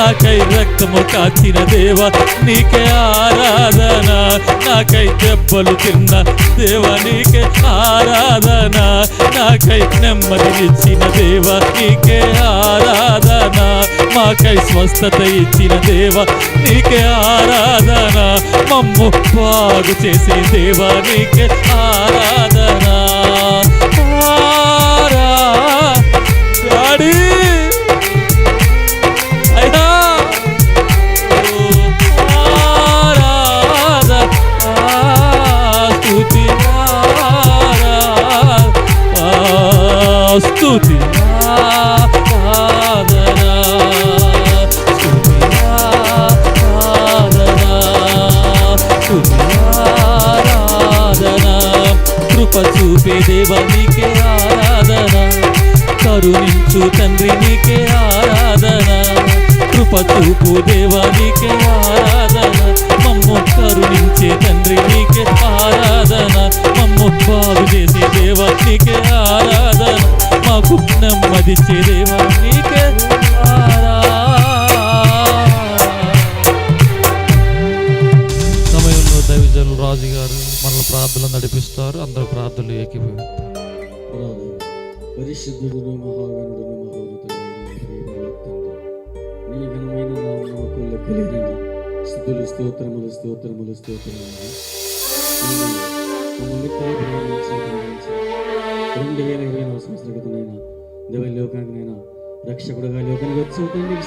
నాకై రక్తము కాచిన దేవ నీకే ఆరాధన. నాకై దెబ్బలు తిన్న దేవ నీకే ఆరాధన. నాకై నెమ్మదినిచ్చిన దేవ నీకే ఆరాధన. మాకై స్వస్థత ఇచ్చిన దేవ నీకే ఆరాధన. మమ్ము బాగు చేసే దేవ నీకే ఆరాధన. స్థుతి ఆరాధన ఆరాధన కృప చూపే దేవ నీకే ఆరాధన. కరుణించు తండ్రి నీకే ఆరాధన. కృప చూపు దేవ నీకే ఆరాధన. మమ్ము కరుణించే తండ్రి నీకే ఆరాధన. మమ్ము బాగు చేసే దేవ నీకే ఆరాధన నెమ్మది నెమ్మదిచ్చే నీకే సమయంలో దైవజనులు రాజుగారు మనల్ని ప్రార్థనలు నడిపిస్తారు. అందరు ప్రార్థనలు ఏకీభవిస్తారు. నీ ఘనమైన స్థుతులు స్తోత్రములు స్తోత్రములు స్తోత్రములు. రెండు వేల ఇరవై నాలుగు సంవత్సరాల క్రితమైనా దేవ లోకానికైనా రక్షకుడుగా లోకానికి వచ్చి తండ్రికి